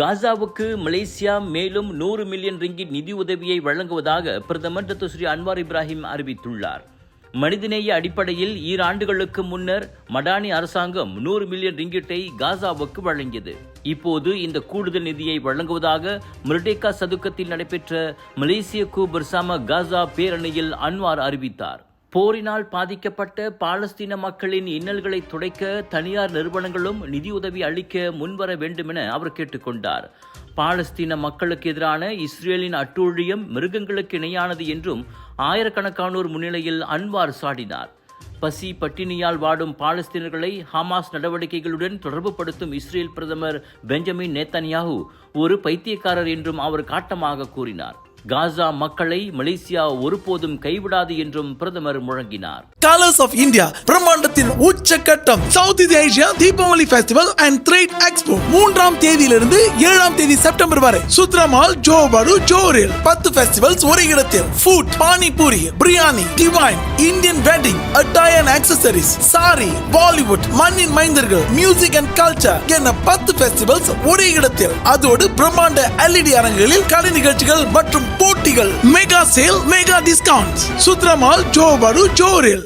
காசாவுக்கு Malaysia மேலும் நூறு million ringgit நிதி உதவியை வழங்குவதாக பிரதமர் டாக்டர் ஸ்ரீ அன்வார் இப்ராஹிம் அறிவித்துள்ளார். மனிதநேய அடிப்படையில் ஈராண்டுகளுக்கு முன்னர் மடானி அரசாங்கம் நூறு மில்லியன் ரிங்கிட்டை காசாவுக்கு வழங்கியது. இப்போது இந்த கூடுதல் நிதியை வழங்குவதாக மிர்டேக்கா சதுக்கத்தில் நடைபெற்ற மலேசிய கூ பர்சாம காசா பேரணியில் அன்வார் அறிவித்தார். போரினால் பாதிக்கப்பட்ட பாலஸ்தீன மக்களின் இன்னல்களை துடைக்க தனியார் நிறுவனங்களும் நிதியுதவி அளிக்க முன்வர வேண்டுமென அவர் கேட்டுக்கொண்டார். பாலஸ்தீன மக்களுக்கு எதிரான இஸ்ரேலின் அட்டூழியம் மிருகங்களுக்கு இணையானது என்றும் ஆயிரக்கணக்கானோர் முன்னிலையில் அன்வார் சாடினார். பசி பட்டினியால் வாடும் பாலஸ்தீனர்களை ஹமாஸ் நடவடிக்கைகளுடன் தொடர்புபடுத்தும் இஸ்ரேல் பிரதமர் பெஞ்சமின் நேத்தன்யாஹூ ஒரு பைத்தியக்காரர் என்றும் அவர் காட்டமாக கூறினார். காசா மக்களை மலேசியா ஒருபோதும் கைவிடாது என்றும் பிரதமர் முழங்கினார். கலர்ஸ் ஆஃப் இந்தியா பிரம்மாண்டத்தின் உச்சக்கட்டம் சவுத் இந்திய Asia Deepavali festival and trade expo மூன்றாம் தேதியிலிருந்து ஏழாம் தேதி செப்டம்பர் வரை சுத்ரமால் ஜோபடு ஜோரில் பத்து ஃபெஸ்டிவல்ஸ் ஒரே இடத்தில். Food panipuri biryani divine Indian wedding attire and accessories sari Bollywood மண்ணின் மைந்தர்கள் மியூசிக் அண்ட் கல்ச்சர் என பத்து ஃபெஸ்டிவல்ஸ் ஒரே இடத்தில். அதோடு பிரம்மாண்ட எல்இடி அரங்குகளில் கலை நிகழ்ச்சிகள் மற்றும் போட்டிகள் மெகா சேல் மெகா டிஸ்கவுண்ட் சுத்ரமால் ஜோபடு ஜோரில்.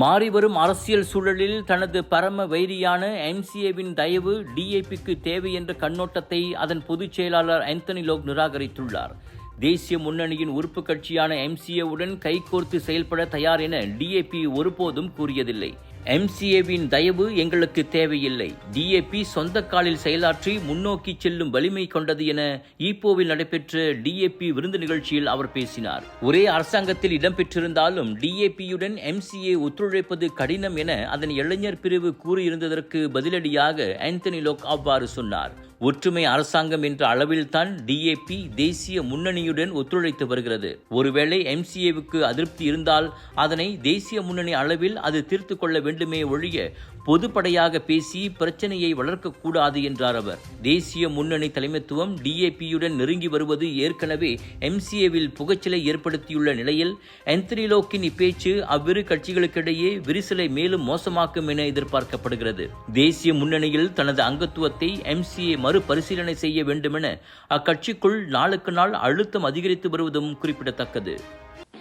மாறிவரும் அரசியல் சூழலில் தனது பரம வைரியான எம்சிஏவின் தயவு டிஏபிக்கு தேவை என்ற கண்ணோட்டத்தை அதன் பொதுச் செயலாளர் ஆந்தனி லோக் நிராகரித்துள்ளார். தேசிய முன்னணியின் உறுப்பு கட்சியான எம்சிஏவுடன் கைகோர்த்து செயல்பட தயார் என டிஏபி ஒருபோதும் கூறியதில்லை. எம்சிஏவின் தயவு எங்களுக்கு தேவையில்லை. டிஏபி சொந்த காலில் செயலாற்றி முன்னோக்கி செல்லும் வலிமை கொண்டது என ஈப்போவில் நடைபெற்ற டிஏபி விருந்து நிகழ்ச்சியில் அவர் பேசினார். ஒரே அரசாங்கத்தில் இடம்பெற்றிருந்தாலும் டிஏபியுடன் எம்சிஏ ஒத்துழைப்பது கடினம் என அதன் இளைஞர் பிரிவு கூறியிருந்ததற்கு பதிலடியாக ஆந்தனி லோக் அவ்வாறு சொன்னார். ஒற்றுமை அரசாங்கம் என்ற அளவில்தான் டிஏபி தேசிய முன்னணியுடன் ஒத்துழைத்து வருகிறது. ஒருவேளை எம்சிஏவுக்கு அதிருப்தி இருந்தால் அதனை தேசிய முன்னணி அளவில் அது தீர்த்து கொள்ள வேண்டுமே ஒழிய பொதுப்படையாக பேசி பிரச்சனையை வளர்க்கக்கூடாது என்றார் அவர். தேசிய முன்னணி தலைமைத்துவம் டிஏபியுடன் நெருங்கி வருவது ஏற்கனவே எம்சிஏவில் புகைச்சலை ஏற்படுத்தியுள்ள நிலையில் என்த்ரிலோக்கின் இப்பேச்சு அவ்விரு கட்சிகளுக்கிடையே விரிசலை மேலும் மோசமாக்கும் என எதிர்பார்க்கப்படுகிறது. தேசிய முன்னணியில் தனது அங்கத்துவத்தை எம்சிஏ மறுபரிசீலனை செய்ய வேண்டுமென அக்கட்சிக்குள் நாளுக்கு நாள் அழுத்தம் அதிகரித்து வருவதும் குறிப்பிடத்தக்கது.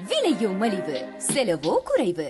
விலையோ மலிவு செலவோ குறைவு.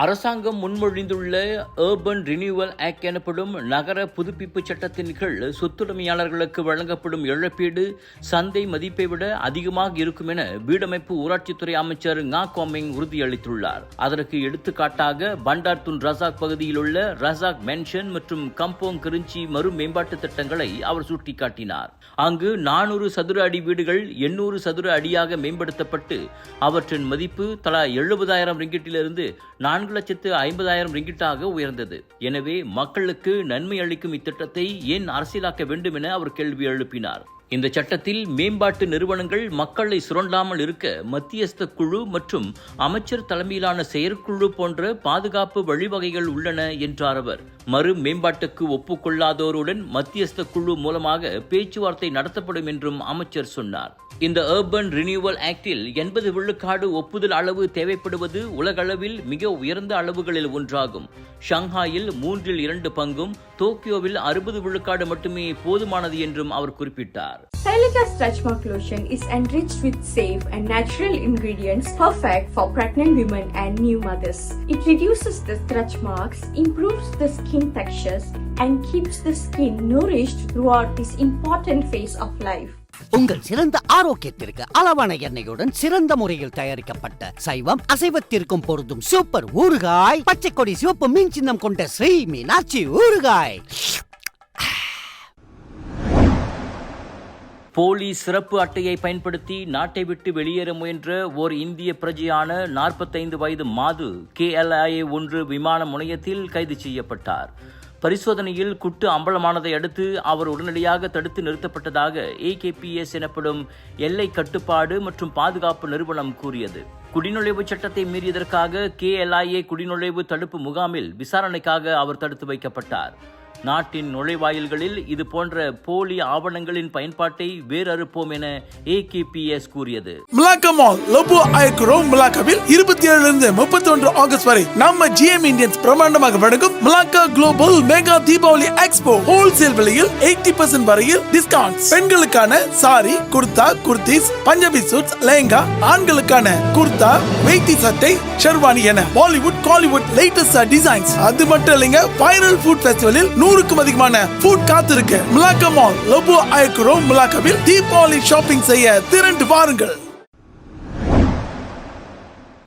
அரசாங்கம் முன்மொழிந்துள்ள ஏர்பன் ரினியூவல் ஆக்ட் எனப்படும் நகர புதுப்பிப்பு சட்டத்தின் கீழ் சொத்துடைமையாளர்களுக்கு வழங்கப்படும் இழப்பீடு சந்தை மதிப்பை விட அதிகமாக இருக்கும் என வீடமைப்பு ஊராட்சித்துறை அமைச்சர் நா கோமிங் உறுதியளித்துள்ளார். அதற்கு எடுத்துக்காட்டாக பண்டார்துன் ரசாக் பகுதியில் உள்ள ரசாக் மென்ஷன் மற்றும் கம்போங் கிருஞ்சி மறு மேம்பாட்டு திட்டங்களை அவர் சுட்டிக்காட்டினார். அங்கு நானூறு சதுர அடி வீடுகள் எண்ணூறு சதுர அடியாக மேம்படுத்தப்பட்டு அவற்றின் மதிப்பு தலா எழுபதாயிரம் ரிங்கிட்டிலிருந்து நான்கு லட்சத்து ஐம்பதாயிரம் ரிங்கிட்டாக உயர்ந்தது. எனவே மக்களுக்கு நன்மை அளிக்கும் இத்திட்டத்தை ஏன் அரசியலாக்க வேண்டும் என அவர் கேள்வி எழுப்பினார். இந்த சட்டத்தில் மேம்பாட்டு நிறுவனங்கள் மக்களை சுரண்டாமல் இருக்க மத்தியஸ்த குழு மற்றும் அமைச்சர் தலைமையிலான செயற்குழு போன்ற பாதுகாப்பு வழிவகைகள் உள்ளன என்றார் அவர். மறு மேம்பாட்டுக்கு ஒப்புக்கொள்ளாதோருடன் மத்தியஸ்த குழு மூலமாக பேச்சுவார்த்தை நடத்தப்படும் என்றும் அமைச்சர் சொன்னார். இந்த ஏர்பன் ரினியூவல் ஆக்டில் எண்பது விழுக்காடு ஒப்புதல் அளவு தேவைப்படுவது உலகளவில் மிக உயர்ந்த அளவுகளில் ஒன்றாகும் ஷாங்காயில் மூன்றில் இரண்டு பங்கும் டோக்கியோவில் அறுபது விழுக்காடு மட்டுமே போதுமானது என்றும் அவர் குறிப்பிட்டார் Silica Stretch Mark Lotion is enriched with safe and natural ingredients perfect for pregnant women and new mothers. It reduces the stretch marks, improves the skin textures, and keeps the skin nourished throughout this important phase of life. உங்கள் சிறந்த ஆரோக்கியத்திற்கு அளவான எண்ணெயுடன் சிறந்த முறையில் தயாரிக்கப்பட்ட சைவம் அசைவத்திற்கும் பொருந்தும் super ஊறுகாய் பச்சை கொடி சிவப்பு மீன் சின்னம் கொண்ட ஸ்ரீ மீனாட்சி ஊறுகாய். போலி சிறப்பு அட்டையை பயன்படுத்தி நாட்டை விட்டு வெளியேற முயன்ற ஓர் இந்திய பிரஜையான நாற்பத்தைந்து வயது மாது கேஎல்ஐ ஒன்று விமான முனையத்தில் கைது செய்யப்பட்டார். பரிசோதனையில் குட்டு அம்பலமானதை அடுத்து அவர் உடனடியாக தடுத்து நிறுத்தப்பட்டதாக ஏகேபிஎஸ் எனப்படும் எல்லை கட்டுப்பாடு மற்றும் பாதுகாப்பு நிறுவனம் கூறியது. குடிநுழைவு சட்டத்தை மீறியதற்காக கேஎல்ஐஏ குடிநுழைவு தடுப்பு முகாமில் விசாரணைக்காக அவர் தடுத்து வைக்கப்பட்டார். நாட்டின் நுழைவாயில்களில் இது போன்ற போலி ஆவணங்களின் பயன்பாட்டை வேறறுப்போம் என ஏகேபிஎஸ் கூறியது. மிலாக்கா மால் லோபோ ஐக்ரோ மிலாக்காவில் இருபத்தி ஏழுல இருந்து முப்பத்தி ஒன்று ஆகஸ்ட் வரை நம்ம ஜிஎம் இந்தியன்ஸ் பிரமாண்டமாக வழங்கும் Melaka global mega Deepavali expo wholesale விலையில் எயிட்டி பர்சன்ட் வரையில் டிஸ்கவுண்ட் பெண்களுக்கான சாரி குர்தா குர்த்திஸ் பஞ்சாபி சூட்ஸ் லெஹங்கா ஆண்களுக்கான குர்தா வெயிட்டி சட்டை ஷெர்வானி என பாலிவுட் காலிவுட் லேட்டஸ்ட் டிசைன்ஸ் அது மட்டும் இல்லைங்க வைரல் ஃபுட் ஃபெஸ்டிவலில் நூறுக்கும் அதிகமான ஃபுட் காத்திருக்கு மிலாக்கா மால் லோபோ ஐக்ரோ மிலாக்காவில் தீபாவளி ஷாப்பிங் செய்ய திரண்டு வாருங்கள்.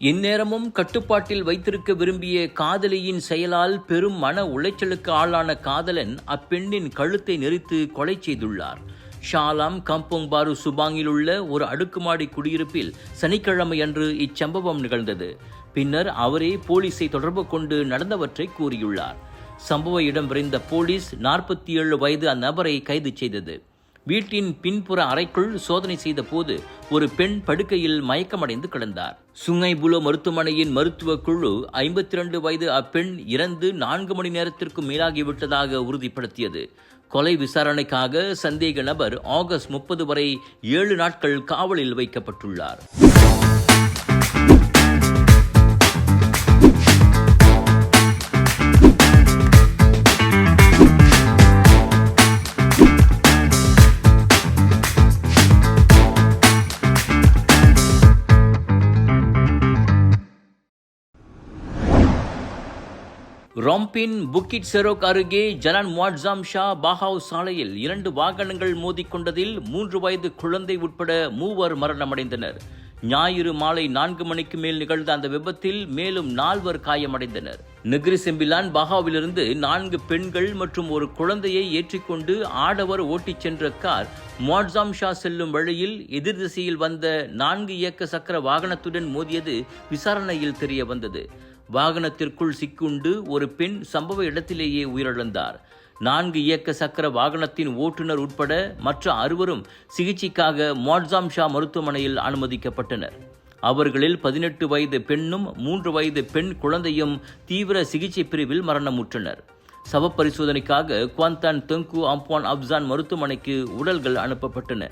இந்நேரமும் கட்டுப்பாட்டில் வைத்திருக்க விரும்பிய காதலியின் செயலால் பெரும் மன உளைச்சலுக்கு ஆளான காதலன் அப்பெண்ணின் கழுத்தை நெறித்து கொலை செய்துள்ளார். ஷாலாம் கம்போங் பாரு சுபாங்கில் உள்ள ஒரு அடுக்குமாடி குடியிருப்பில் சனிக்கிழமை அன்று இச்சம்பவம் நிகழ்ந்தது. பின்னர் அவரே போலீஸை தொடர்பு கொண்டு நடந்தவற்றை கூறியுள்ளார். சம்பவ இடம் விரைந்த போலீஸ் நாற்பத்தி ஏழு வயது அந்நபரை கைது செய்தது. வீட்டின் பின்புற அறைக்குள் சோதனை செய்த போது ஒரு பெண் படுக்கையில் மயக்கமடைந்து கிடந்தார். சுங்கைபுலோ மருத்துவமனையின் மருத்துவ குழு ஐம்பத்தி ரெண்டு வயது அப்பெண் இறந்து நான்கு மணி நேரத்திற்கு மேலாகிவிட்டதாக உறுதிப்படுத்தியது. கொலை விசாரணைக்காக சந்தேக நபர் ஆகஸ்ட் முப்பது வரை ஏழு நாட்கள் காவலில் வைக்கப்பட்டுள்ளார். ரொம்பின் புக்கிட் செரோக் அருகே ஜலான் முவாட்சாம் ஷா பாஹாவ் சாலையில் இரண்டு வாகனங்கள் மோதிக்கொண்டதில் மூன்று வயது குழந்தை உட்பட மூவர் மரணமடைந்தனர். ஞாயிறு மாலை நான்கு மணிக்கு மேல் நிகழ்ந்த அந்த விபத்தில் மேலும் நால்வர் காயமடைந்தனர். நெக்ரி செம்பிலான் பஹாவிலிருந்து நான்கு பெண்கள் மற்றும் ஒரு குழந்தையை ஏற்றிக்கொண்டு ஆடவர் ஓட்டிச் சென்ற கார் முவாட்சாம் ஷா செல்லும் வழியில் எதிர் திசையில் வந்த நான்கு இயக்க சக்கர வாகனத்துடன் மோதியது விசாரணையில் தெரிய வந்தது வாகனத்திற்குள் சிக்குண்டு ஒரு பெண் சம்பவ இடத்திலேயே உயிரிழந்தார். நான்கு இயக்க சக்கர வாகனத்தின் ஓட்டுநர் உட்பட மற்ற அறுவரும் சிகிச்சைக்காக மாட்சாம் ஷா மருத்துவமனையில் அனுமதிக்கப்பட்டனர். அவர்களில் பதினெட்டு வயது பெண்ணும் மூன்று வயது பெண் குழந்தையும் தீவிர சிகிச்சை பிரிவில் மரணமுற்றனர். சவ பரிசோதனைக்காக குவாந்தான் தெங்கு அம்பான் அப்சான் மருத்துவமனைக்கு உடல்கள் அனுப்பப்பட்டன.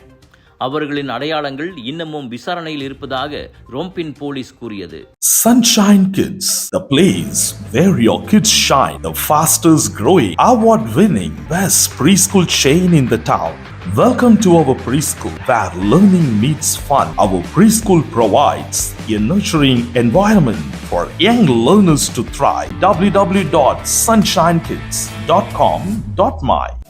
அவர்களின் அடையாளங்கள் இன்னமும் விசாரணையில் இருப்பதாக ரோம்பின் போலீஸ் கூறியது Sunshine Kids, the place where your kids shine, the fastest growing, award winning, best preschool chain in the town. Welcome to our preschool where learning meets fun. Our preschool provides a nurturing environment for young learners to thrive. www.sunshinekids.com.my